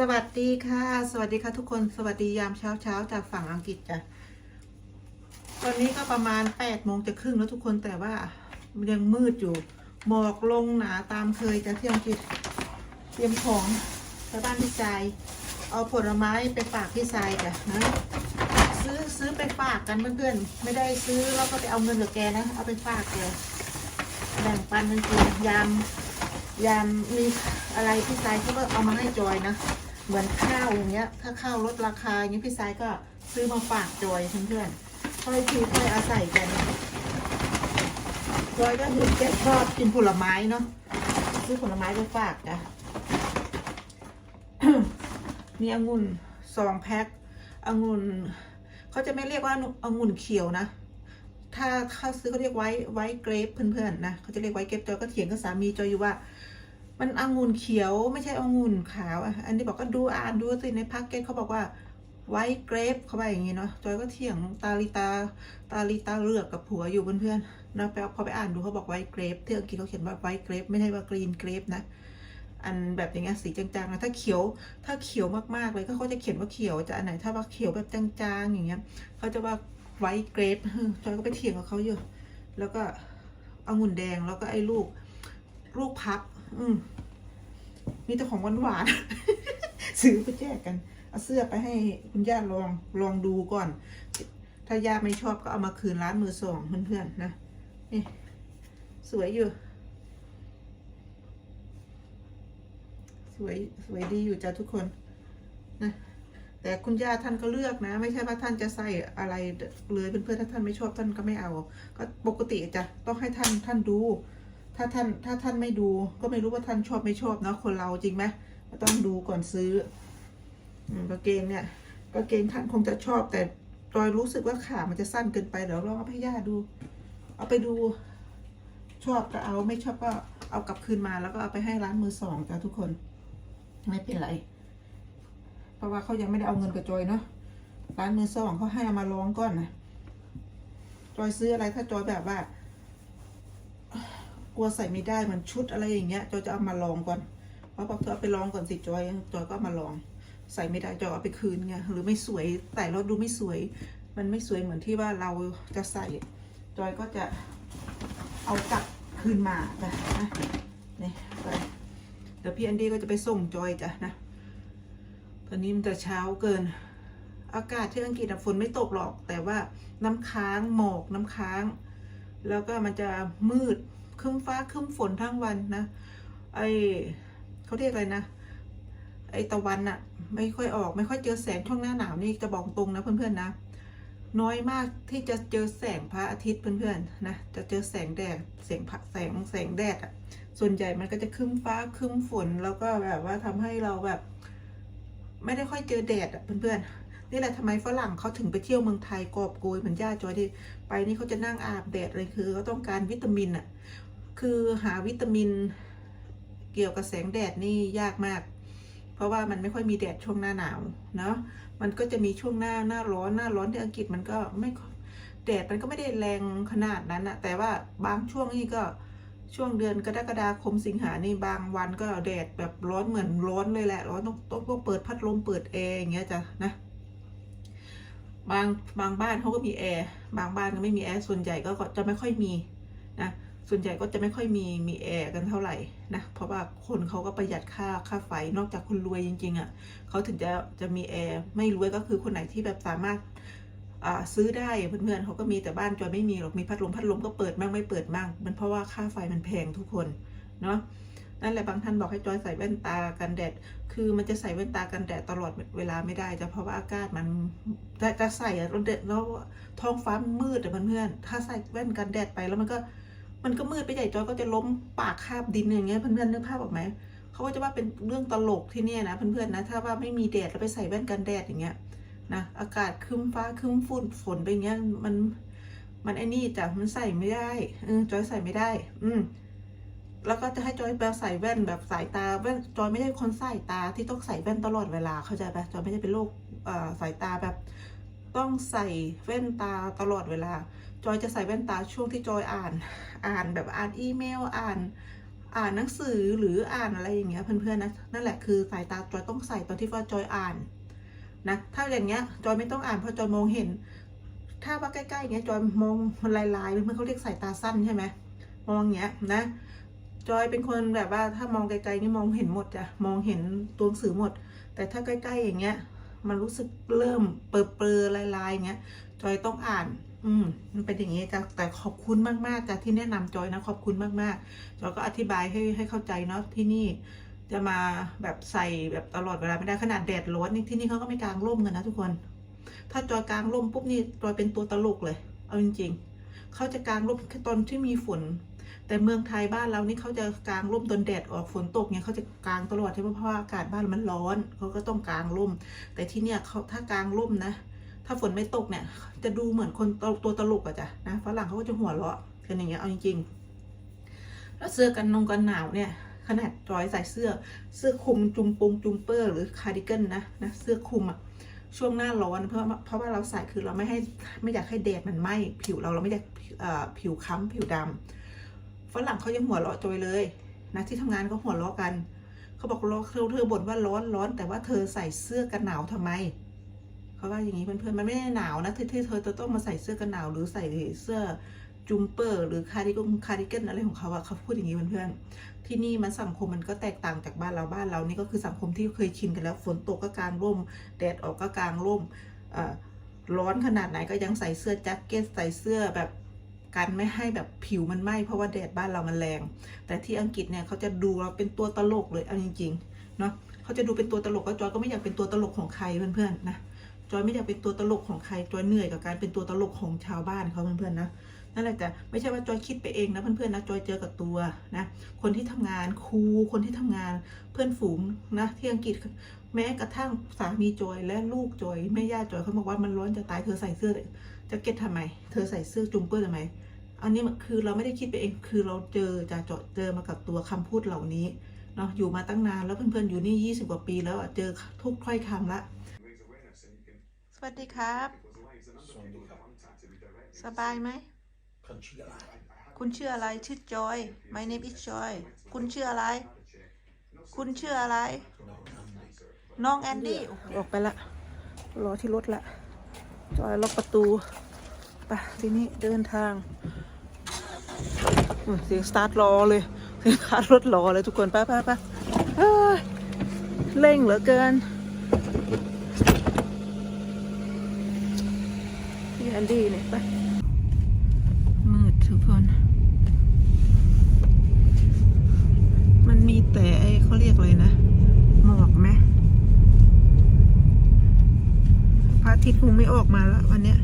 สวัสดีค่ะ สวัสดีค่ะทุกคนสวัสดียามเช้าเช้าๆจากฝั่งอังกฤษจ้ะตอนนี้ก็ประมาณแปดโมงจะครึ่งแล้วทุกคนแต่ว่ามันยังมืดอยู่หมอกลงหนาตามเคยจะที่อังกฤษเตรียมของไปบ้านพี่ชายเอาผลไม้ไปฝากพี่ชายจ้ะนะซื้อซื้อไปฝากกันเพื่อนๆไม่ได้ซื้อแล้วก็ไปเอาเงินกับแกนะเอาไปฝากแกแบ่งปันกันกินยามยามมีอะไรพี่สายเขาก็เอามาให้จอยนะ เหมือนข้าวอย่างเงี้ย ถ้าข้าวลดราคาอย่างเงี้ยพี่สายก็ซื้อมาฝากจอยเพื่อนๆค่อยทีค่อยอาศัยกันจอยก็เห็นแกชอบกินผลไม้เนาะซื้อผลไม้ไปฝากจ้ะมีองุ่นสองแพ็คองุ่นเขาจะไม่เรียกว่าองุ่นเขียวนะ ถ้าเขาซื้อเขาเรียกไว้ไว้เกรฟเพื่อนๆนะเขาจะเรียกไว้เกรฟจอยก็เถียงกับสามีจอยอยู่ว่า มันองุ่นเขียวไม่ใช่องุ่นขาวอะอันนี้บอกก็ดูอ่านดูสิในพ็กเกจเขาบอกว่าไว้เกรฟเขาว่าอย่างงี้เนาะจอยก็เถียงตาลิตาตาลิตาเลือกกับผัวอยู่เพื่อนๆนะไปพอไปอ่านดูเขาบอกไว้เกรฟที่อังกฤษเขาเขียนว่าไว้เกรฟไม่ใช่ว่ากรีนเกรฟนะ อันแบบอย่างเงี้ยสีจางๆนะถ้าเขียวถ้าเขียวมากๆเลยก็เขาจะเขียนว่าเขียวจะอันไหนถ้าว่าเขียวแบบจางๆอย่างเงี้ยเขาจะว่าไวท์เกรปจอยก็ไปเถียงกับเขาอยู่ แล้วก็องุ่นแดงแล้วก็ไอ้ลูกลูกพับ อืมมีแต่ของหวานๆซื้อไปแจกกัน เอาเสื้อไปให้คุณย่าลองลองดูก่อน ถ้าย่าไม่ชอบก็เอามาคืนร้านมือสองเพื่อนๆนะนี่สวยอยู่ สวยสวยดีอยู่จ้ะทุกคนนะแต่คุณย่าท่านก็เลือกนะ ไม่ใช่ว่าท่านจะใส่อะไรเลยเพื่อนๆถ้าท่านไม่ชอบท่านก็ไม่เอา ก็ปกติจ้ะต้องให้ท่านท่านดู ถ้าท่านถ้าท่านไม่ดูก็ไม่รู้ว่าท่านชอบไม่ชอบเนาะคนเราจริงไหมต้องดูก่อนซื้อกางเกงเนี่ยกางเกงท่านคงจะชอบ แต่จอยรู้สึกว่าขามันจะสั้นเกินไปเดี๋ยวลองเอาไปให้ย่าดู เอาไปดู ชอบก็เอาไม่ชอบก็เอากลับคืนมาแล้วก็เอาไปให้ร้านมือสองจ้ะทุกคนไม่เป็นไร เพราะว่าเขายังไม่ได้เอาเงินกับจอยเนาะร้านมือสองเขาให้เอามาลองก่อนนะจอยซื้ออะไรถ้าจอยแบบว่า กลัวใส่ไม่ได้เหมือนชุดอะไรอย่างเงี้ยจอยจะเอามาลองก่อนเพราะบอกเธอเอาไปลองก่อนสิจอยจอยก็มาลอง ใส่ไม่ได้จอยเอาไปคืนไงหรือไม่สวยแต่เราดูไม่สวย มันไม่สวยเหมือนที่ว่าเราจะใส่ จอยก็จะเอากลับคืนมาจ้ะนะนี่ไปเดี๋ยวพี่แอนดี้ก็จะไปส่งจอยจ้ะนะตอนนี้มันจะเช้าเกิน อากาศที่อังกฤษฝนไม่ตกหรอก แต่ว่าน้ำค้างหมอกน้ำค้าง แล้วก็มันจะมืด รึ้มฟ้าครึ้มฝนทั้งวันนะ ไอเขาเรียกอะไรนะ ไอตะวันอะไม่ค่อยออก ไม่ค่อยเจอแสงช่วงหน้าหนาวนี่จะบอกตรงนะเพื่อนๆนะ น้อยมากที่จะเจอแสงพระอาทิตย์เพื่อนๆนะ จะเจอแสงแดดแสงพระแสงแสงแดดอะส่วนใหญ่มันก็จะครึ้มฟ้าครึ้มฝนแล้วก็แบบว่าทำให้เราแบบ ไม่ได้ค่อยเจอแดดอะเพื่อนๆนี่แหละทำไมฝรั่งเขาถึงไปเที่ยวเมืองไทยกอบโกยเหมือนย่าจอยที่ไปนี่เขาจะนั่งอาบแดดเลยคือเขาต้องการวิตามินอะ คือหาวิตามินเกี่ยวกับแสงแดดนี่ยากมาก เพราะว่ามันไม่ค่อยมีแดดช่วงหน้าหนาวเนาะมันก็จะมีช่วงหน้าหน้าร้อนหน้าร้อนที่อังกฤษมันก็ไม่แดดมันก็ไม่ได้แรงขนาดนั้นอะแต่ว่าบางช่วงนี่ก็ช่วงเดือนกรกฎาคมสิงหานี่บางวันก็แดดแบบร้อนเหมือนร้อนเลยแหละร้อนต้องต้องต้องเปิดพัดลมเปิดแอร์อย่างเงี้ยจ้ะนะบางบางบ้านเขาก็มีแอร์บางบ้านก็ไม่มีแอร์ส่วนใหญ่ก็จะไม่ค่อยมีนะ ส่วนใหญ่ก็จะไม่ค่อยมีมีแอร์กันเท่าไหร่นะเพราะว่าคนเขาก็ประหยัดค่าค่าไฟนอกจากคนรวยจริงๆอะ่ะเขาถึงจะจะมีแอร์ไม่รวยก็คือคนไหนที่แบบสามารถซื้อได้เพื่อนๆเขาก็มีแต่บ้านจอยไม่มีหรอกมีพัดลมพัดลมก็เปิดมั่งไม่เปิดมั่งมันเพราะว่าค่าไฟมันแพงทุกคนเนาะนั่นแหละบางท่านบอกให้จอยใส่แว่นตากันแดด คือมันจะใส่แว่นตากันแดดตลอดเวลาไม่ได้จะเพราะว่าอากาศมันจะใส่อะแล้วท้องฟ้ามันมืดอะเพื่อนๆถ้าใส่แว่นกันแดดไปแล้วมันก็ มันก็มืดไปใหญ่จอยก็จะล้มปากคาบดินอย่างเงี้ยเพื่อนๆนึกภาพออกไหมเขาก็จะว่าเป็นเรื่องตลกที่เนี่ยนะเพื่อนๆนะถ้าว่าไม่มีแดดแล้วไปใส่แว่นกันแดดอย่างเงี้ยนะอากาศครึ้มฟ้าครึ้มฝุ่นฝนไปเงี้ยมันมันไอ้นี่จ้ะมันใส่ไม่ได้เออจอยใส่ไม่ได้ อืมแล้วก็จะให้จอยแบบใส่แว่นแบบสายตาแว่นจอยไม่ใช่คนใส่ตาที่ต้องใส่แว่นตลอดเวลาเข้าใจปะจอยไม่ได้เป็นโรคสายตาแบบ ต้องใส่แว่นตาตลอดเวลา จอยจะใส่แว่นตาช่วงที่จอยอ่าน อ่านแบบอ่านอีเมลอ่าน อ่านหนังสือหรืออ่านอะไรอย่างเงี้ยเพื่อนๆนะนั่นแหละคือสายตาจอยต้องใส่ตอนที่ว่าจอยอ่านนะถ้าอย่างเงี้ยจอยไม่ต้องอ่านเพราะจอยมองเห็น ถ้าว่าใกล้ๆอย่างเงี้ยจอยมองมันลายๆเพื่อนเขาเรียกสายตาสั้นใช่ไหมมองอย่างเงี้ยนะจอยเป็นคนแบบว่าถ้ามองไกลๆนี่มองเห็นหมดจ้ะมองเห็นตัวหนังสือหมด แต่ถ้าใกล้ๆอย่างเงี้ย มันรู้สึกเริ่มเปรเปรอๆลายๆอย่างเงี้ย จอยต้องอ่าน อืม มันเป็นอย่างงี้จ้ะแต่ขอบคุณมากๆจ้ะที่แนะนำจอยนะขอบคุณมากๆจอยก็อธิบายให้ให้เข้าใจเนาะที่นี่จะมาแบบใส่แบบตลอดเวลาไม่ได้ขนาดแดดร้อนนี่ที่นี่เขาก็ไม่กางร่มกันนะทุกคน ถ้าจอยกางร่มปุ๊บนี่จอยเป็นตัวตลกเลย เอาจริงๆเขาจะกางร่มแค่ตอนที่มีฝน แต่เมืองไทยบ้านเรานี่เขาจะกางร่มตนแดดออกฝนตกเนี่ยเขาจะกางตลอดใช่ไหมเพราะว่าอากาศบ้านมันร้อนเขาก็ต้องกางร่ม แต่ที่เนี่ยเขาถ้ากางร่มนะ ถ้าฝนไม่ตกเนี่ย จะดูเหมือนคนตัวตัวตลกอะจ้ะนะฝรั่งเขาก็จะหัวเราะกันอย่างเงี้ยเอาจริงๆแล้วเสื้อกันนงกันหนาวเนี่ยขนาดจอยใส่เสื้อเสื้อคลุมจุมปงจุมเปอร์หรือคาร์ดิเกิลนะนะเสื้อคลุมอะช่วงหน้าร้อนเพราะว่าเพราะว่าเราใส่คือเราไม่ให้ไม่อยากให้แดดมันไหม้ผิวเราเราไม่อยากผิวค้ำผิวดำ ฝรั่งเขายังหัวเราะจอยเลยนะที่ทำงานก็หัวเราะกัน เขาบอกเราเธอเธอบ่นว่าร้อนร้อน แต่ว่าเธอใส่เสื้อกันหนาวทำไมเขาว่าอย่างนี้เพื่อนๆมันไม่ได้หนาวนะที่เธอจะต้องมาใส่เสื้อกันหนาว หรือใส่เสื้อจุมเปอร์ หรือคาร์ดิกงคาร์ดิเกนอะไรของเขาอะเขาพูดอย่างนี้เพื่อนๆที่นี่มันสังคมมันก็แตกต่างจากบ้านเราบ้านเรานี่ก็คือสังคมที่เคยชินกันแล้วฝนตกก็กางร่ม แดดออกก็กางร่มร้อนขนาดไหนก็ยังใส่เสื้อแจ็คเก็ตใส่เสื้อแบบ กันไม่ให้แบบผิวมันไหม้เพราะว่าแดดบ้านเรามันแรง แต่ที่อังกฤษเนี่ยเขาจะดูเราเป็นตัวตลกเลยเอาจริงๆเนาะเขาจะดูเป็นตัวตลกก็จอยก็ไม่อยากเป็นตัวตลกของใครเพื่อนๆนะจอยไม่อยากเป็นตัวตลกของใครจอยเหนื่อยกับการเป็นตัวตลกของชาวบ้านเขาเพื่อนๆนะนั่นแหละจ้ะไม่ใช่ว่าจอยคิดไปเองนะเพื่อนๆนะจอยเจอกับตัวนะคนที่ทำงานครูคนที่ทำงานเพื่อนฝูงนะที่อังกฤษแม้กระทั่งสามีจอยและลูกจอยแม่ย่าจอยเขาบอกว่ามันร้อนจะตายเธอใส่เสื้อ แจ็คเก็ตทำไม เธอใส่เสื้อจุงเปอร์ทำไม อันนี้มันคือเราไม่ได้คิดไปเอง คือเราเจอจะเจาะเจอมากับตัวคำพูดเหล่านี้เนาะ อยู่มาตั้งนานแล้วเพื่อนๆอยู่นี่ยี่สิบกว่าปีแล้วอะเจอทุกถ้อยคำละ สวัสดีครับ สบายไหม Country guy. คุณชื่ออะไร ชื่อจอย My name is Joy คุณชื่ออะไร คุณชื่ออะไร No, Andy. น้องแอนดี้ ออกไปละ รอที่รถละ จอยล็อกประตูไปทีนี้เดินทางเสียงสตาร์ทรอเลยเสียงสตาร์ทรถรอเลยทุกคนไปไปไปเร่งเหลือเกินนี่แอนดี้เนี่ยไปมืดทุกคน มันมีแต่ไอเขาเรียกเลยนะหม ทิตย์คงไม่ออกมาแล้ววันเนี้ย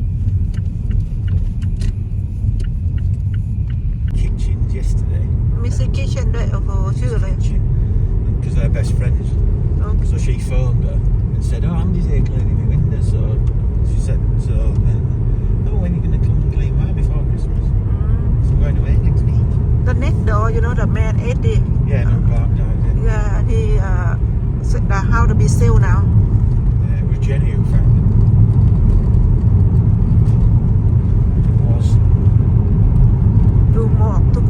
Kitchens yesterday. มีซิกิเชนด้วย โอ้โห ชื่ออะไร Kitchen. Because they're best friends. โอเค So she phoned her and said, Oh, Andy's here cleaning my windows. So she said, So then, oh, when are you going to come and clean mine before Christmas? So I'm going away next week. The next door you know the man Eddie Yeah, no, Park died. Yeah. yeah he uh said that how to be sale now Uh, it was Jenny who found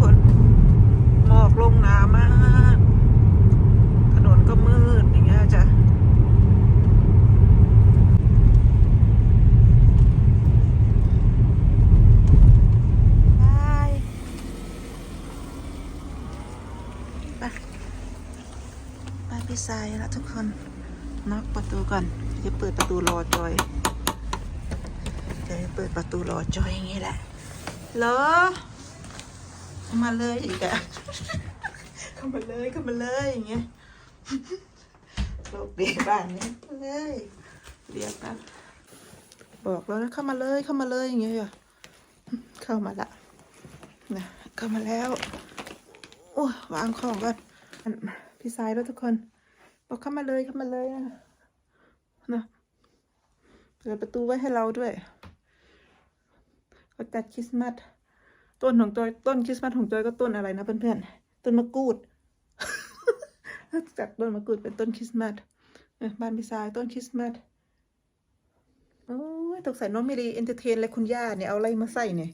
คนหมอกลงหนามาก ถนนก็มืดอย่างเงี้ยจ้ะบายไปไปพี่สายแล้วทุกคนน็อกประตูก่อนจะเปิดประตูรอจอยจะเปิดประตูรอจอยอย่างงี้แหละเหรอ เข้ามาเลยอีกอะเข้ามาเลยเข้ามาเลยอย่างเงี้ยโลกดีบ้านนี้เลยเรียกแป๊บบอกแล้วนะเข้ามาเลยเข้ามาเลยอย่างเงี้ยเข้ามาละนะเข้ามาแล้วโอ้ยวางของก่อนอันพี่สายแล้วทุกคน บอกเข้ามาเลยเข้ามาเลยนะนะเปิดประตูไว้ให้เราด้วยเขาจัดคริสต์มาส ต้นของจอยต้นคริสต์มาสของจอยก็ต้นอะไรนะเพื่อนๆต้นมะกรูดจากต้นมะกรูดเป็นต้นคริสต์มาสเอ้ยบ้านพี่สายต้นคริสต์มาสโอ้ยตกใส่น้องไม่ดีเอนเตอร์เทนเลยคุณย่าเนี่ยเอาอะไรมาใส่เนี่ย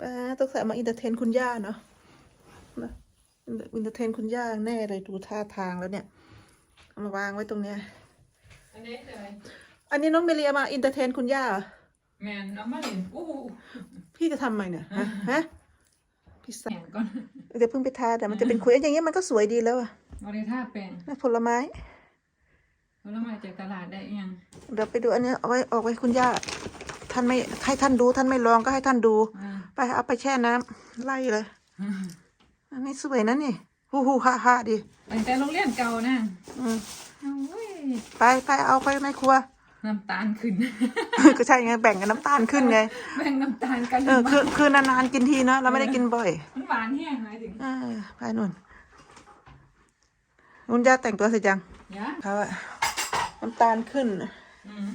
ป้าตกใส่มาเอนเตอร์เทนคุณย่าเนาะนะวินเตอร์เทนคุณย่าแน่เลยดูท่าทางแล้วเนี่ยเอามาวางไว้ตรงเนี้ยอันนี้เลยอันนี้น้องเมเลียมาอินเตอร์เทนคุณย่าเหรอแมนเอามาเล่นอู้หู พี่จะทำไมเนี่ยฮะฮะพี่สาแข่งก่อนเดี๋ยวเพิ่งไปทาแต่มันจะเป็นคุยอย่างเงี้ยมันก็สวยดีแล้วอะบริท่าแปลงนะผลไม้ผลไม้จากตลาดได้ยังเดี๋ยวไปดูอันเนี้ยเอาไว้ออกไว้คุณย่า ท่านไม่ให้ท่านดูท่านไม่ลองก็ให้ท่านดู อ่าไปเอาไปแช่น้ำไล่เลย อันนี้สวยนะนี่ฮู้ฮู้ฮ่าฮ่าดี ตั้งแต่โรงเรียนเก่านะอืมเอาเว้ยไปไปเอาไปในครัว น้ำตาลขึ้น ก็ใช่ไงแบ่งกันน้ำตาลขึ้นไง แบ่งน้ำตาลกันเออคือคือนานๆกินทีเนอะเราไม่ได้กินบ่อย มันหวานแห้งหมายถึงเออไปนุ่นนุ่นย่าแต่งตัวเสร็จยังยะเขาอะน้ำตาลขึ้นอืม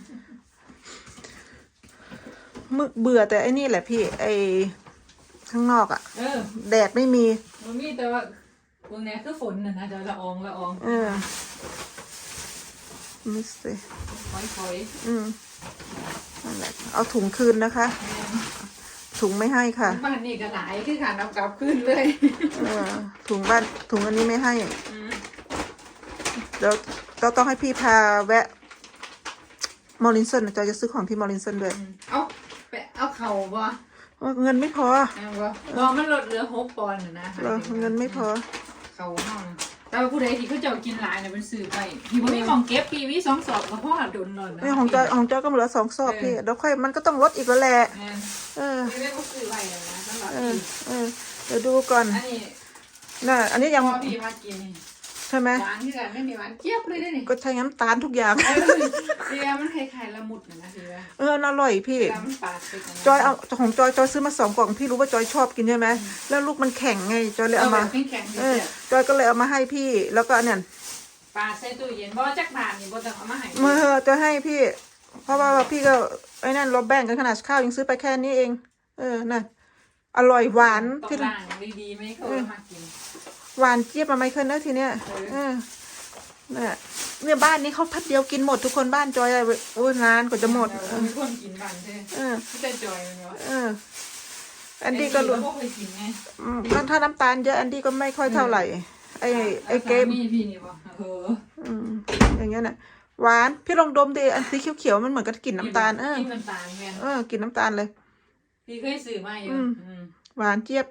มึกเบื่อแต่ไอ้นี่แหละพี่ ไอ้ข้างนอกอะเออ แดดไม่มี มันมีแต่ว่าตรงเนี้ยคือฝนน่ะนะจะละอองละออง เออ มิสเตฝอยฝอยอืมนั่นแหละเอาถุงคืนนะคะ ถุงไม่ให้ค่ะ บ้านนี่ก็หลายคือขาเอากลับขึ้นเลยเออถุงบ้านถุงอันนี้ไม่ให้อืมเดี๋ยวเราต้องให้พี่พาแวะมอรินสันจอยจะซื้อของที่มอรินสันด้วยอืมเอาไปเอาเข่าบ่โอ้เงินไม่พอเอาบ่บ่มันลดเหลือหกปอนด์น่ะนะเหรอเงินไม่พอ เข่าห้อง แต่ว่าผู้ใดที่เขาเจ้ากินหลายเนี่ยเป็นสื่อไปที่บ่มีหมองเก็บปีวิสองสอบก็พ่อโดนนอนนะไม่ของจอยของจอยก็เหลือสองซอบพี่เดี๋ยวค่อยมันก็ต้องลดอีกแล้วแหละแม่นเออ ไม่ได้ก็สื่อไปเลยนะสำหรับเออ พี่เออ เดี๋ยวดูก่อนอันนี้น่ะอันนี้ยังพอพี่มากินนี่ ใช่ไหมหวานที่กันไม่มีหวานเจี๊ยบเลยได้นี่ก็ใช้น้ำตาลทุกอย่างเออเสียมันคล้ายๆละมุดนะนะพี่ว่าเอออร่อยพี่เวลามันปาดไปกันนะจอยเอาของจอยจอยซื้อมาสองกล่องพี่รู้ว่าจอยชอบกินใช่ไหมแล้วลูกมันแข็งไงจอยเลยเอามาแบบแข็งๆเอเสีอยจอยก็เลยเอามาให้พี่แล้วก็อันเนี่ยปาดใส่ตู้เย็นบ่จักบาทนี่บ่ต้องเอามาให้เมื่อจะให้พี่ เพราะว่าพี่ก็ไอ้นั่นเราแบ่งกันขนาดข้าวยังซื้อไปแค่นี้เอง เออน่ะอร่อยหวานต้องที่ ล้างดีๆไม่ให้เขาเอามากิน หวานเจี๊ยบมาไมเคิลนะทีเนี้ยเออเออเนี่ยเนี่ยบ้านนี้เขาพัดเดียวกินหมดทุกคนบ้านจอยอะโอ้ยนานกว่าจะหมด เราไม่ควรกินบ้านใช่เออ ไม่ได้จอยมันวะเออ อันดี้ก็รู้ ไอ้ที่เราเคยกินไงอืมถ้าน้ำตาลเยอะอันดี้ก็ไม่ค่อยเท่าไหร่ ไอ้ไอ้เกมสามีพี่นี่บ่เอออืมอย่างเงี้ยน่ะหวานพี่ลองดมดิอันสีเขียวๆมันเหมือนกับกลิ่นน้ำตาลเออกินน้ำตาลแม่นเออกลิ่นน้ำตาลเลย พี่เคยซื้อมาอยู่อืม อืม หวานเจี๊ยบ